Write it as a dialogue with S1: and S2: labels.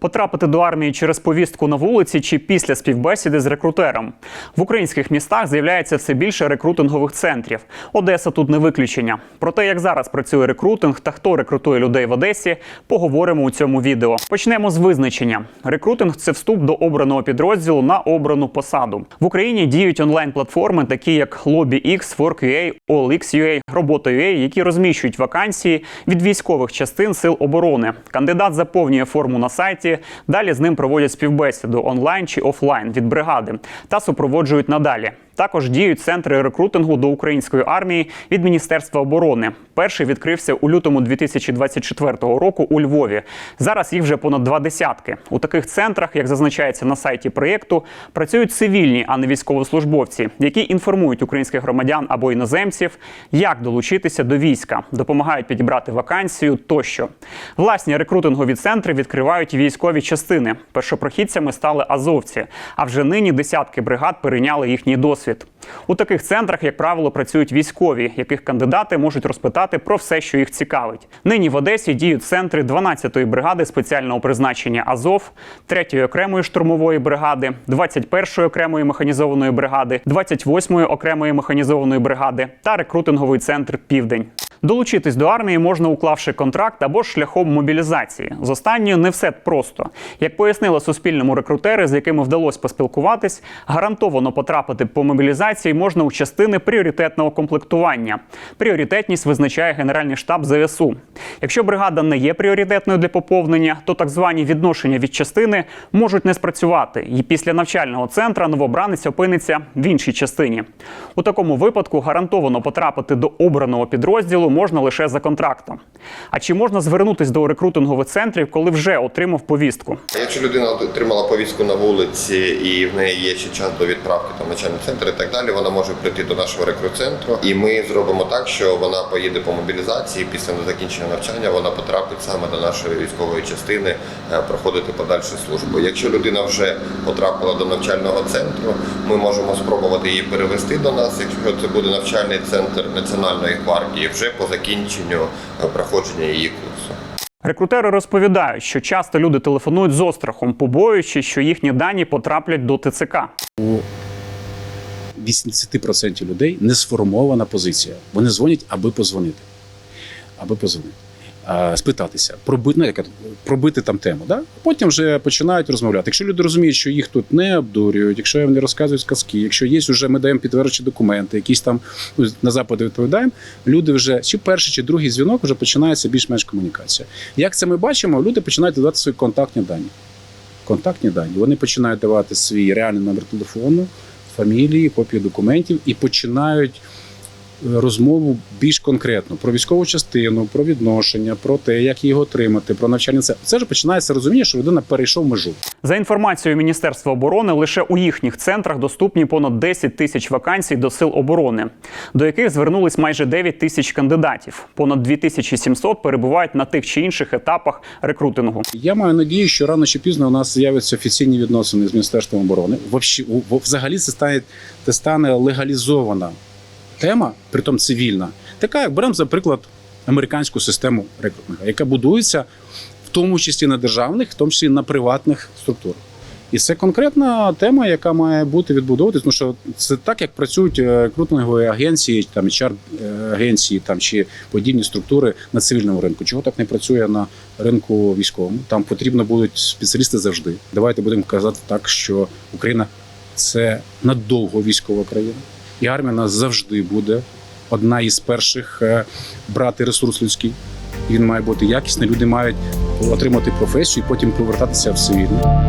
S1: Потрапити до армії через повістку на вулиці чи після співбесіди з рекрутером в українських містах з'являється все більше рекрутингових центрів. Одеса тут не виключення. Про те, як зараз працює рекрутинг та хто рекрутує людей в Одесі, поговоримо у цьому відео. Почнемо з визначення. Рекрутинг це вступ до обраного підрозділу на обрану посаду. В Україні діють онлайн-платформи, такі як LobbyX, Work.ua, OLX.ua, Робота.ua, які розміщують вакансії від військових частин сил оборони. Кандидат заповнює форму на сайті. Далі з ним проводять співбесіду онлайн чи офлайн від бригади та супроводжують надалі. Також діють центри рекрутингу до української армії від Міністерства оборони. Перший відкрився у лютому 2024 року у Львові. Зараз їх вже понад два десятки. У таких центрах, як зазначається на сайті проєкту, працюють цивільні, а не військовослужбовці, які інформують українських громадян або іноземців, як долучитися до війська, допомагають підібрати вакансію тощо. Власні рекрутингові центри відкривають військові частини. Першопрохідцями стали азовці, а вже нині десятки бригад перейняли їхній досвід. У таких центрах, як правило, працюють військові, яких кандидати можуть розпитати про все, що їх цікавить. Нині в Одесі діють центри 12-ї бригади спеціального призначення Азов, 3-ї окремої штурмової бригади, 21-ї окремої механізованої бригади, 28-ї окремої механізованої бригади та рекрутинговий центр Південь. Долучитись до армії можна, уклавши контракт або ж шляхом мобілізації. З останньою не все просто. Як пояснили Суспільному рекрутери, з якими вдалося поспілкуватись, гарантовано потрапити по мобілізації можна у частини пріоритетного комплектування. Пріоритетність визначає Генеральний штаб ЗСУ. Якщо бригада не є пріоритетною для поповнення, то так звані відношення від частини можуть не спрацювати, і після навчального центра новобранець опиниться в іншій частині. У такому випадку гарантовано потрапити до обраного підрозділу можна лише за контрактом. А чи можна звернутись до рекрутингових центрів, коли вже отримав повістку?
S2: Якщо людина отримала повістку на вулиці і в неї є ще час до відправки там начальний центр і так далі, вона може прийти до нашого рекрут-центру, і ми зробимо так, що вона поїде по мобілізації. Після закінчення навчання вона потрапить саме до нашої військової частини е, проходити подальшу службу. Якщо людина вже потрапила до навчального центру, ми можемо спробувати її перевести до нас. Якщо це буде навчальний центр національної гвардії, вже по закінченню е, проходження її курсу.
S1: Рекрутери розповідають, що часто люди телефонують з острахом, побоюючись, що їхні дані потраплять до ТЦК.
S3: У 80% людей не сформована позиція. Вони дзвонять, аби позвонити. Аби позвонити. Спитатися, пробити, ну, яка, пробити там тему. Да? Потім вже починають розмовляти. Якщо люди розуміють, що їх тут не обдурюють, якщо їм не розказують сказки, якщо є вже ми даємо підтверджуючі документи, якісь там ну, на запити відповідаємо, люди вже чи перший, чи другий дзвінок вже починається більш-менш комунікація. Як це ми бачимо, люди починають давати свої контактні дані. Контактні дані. Вони починають давати свій реальний номер телефону, фамілії, копію документів і починають розмову більш конкретно про військову частину, про відношення, про те, як його отримати, про навчання. Це це ж починається розуміння, що людина перейшов межу.
S1: За інформацією Міністерства оборони, лише у їхніх центрах доступні понад 10 тисяч вакансій до сил оборони, до яких звернулись майже 9 тисяч кандидатів. Понад 2700 перебувають на тих чи інших етапах рекрутингу.
S3: Я маю надію, що рано чи пізно у нас з'являться офіційні відносини з міністерством оборони. Взагалі, це стане це стане легалізована тема, притом цивільна. Така, як беремо, за приклад, американську систему рекрутингу, яка будується в тому числі на державних, в тому числі на приватних структурах. І це конкретна тема, яка має бути відбудовуватись, тому що це так, як працюють е, рекрутингові агенції, там HR агенції там чи подібні структури на цивільному ринку. Чого так не працює на ринку військовому? Там потрібно будуть спеціалісти завжди. Давайте будемо казати так, що Україна це надовго військова країна, і армія нас завжди буде одна із перших е, брати ресурс людський. Він має бути якісний. Люди мають отримати професію і потім повертатися в цивільну.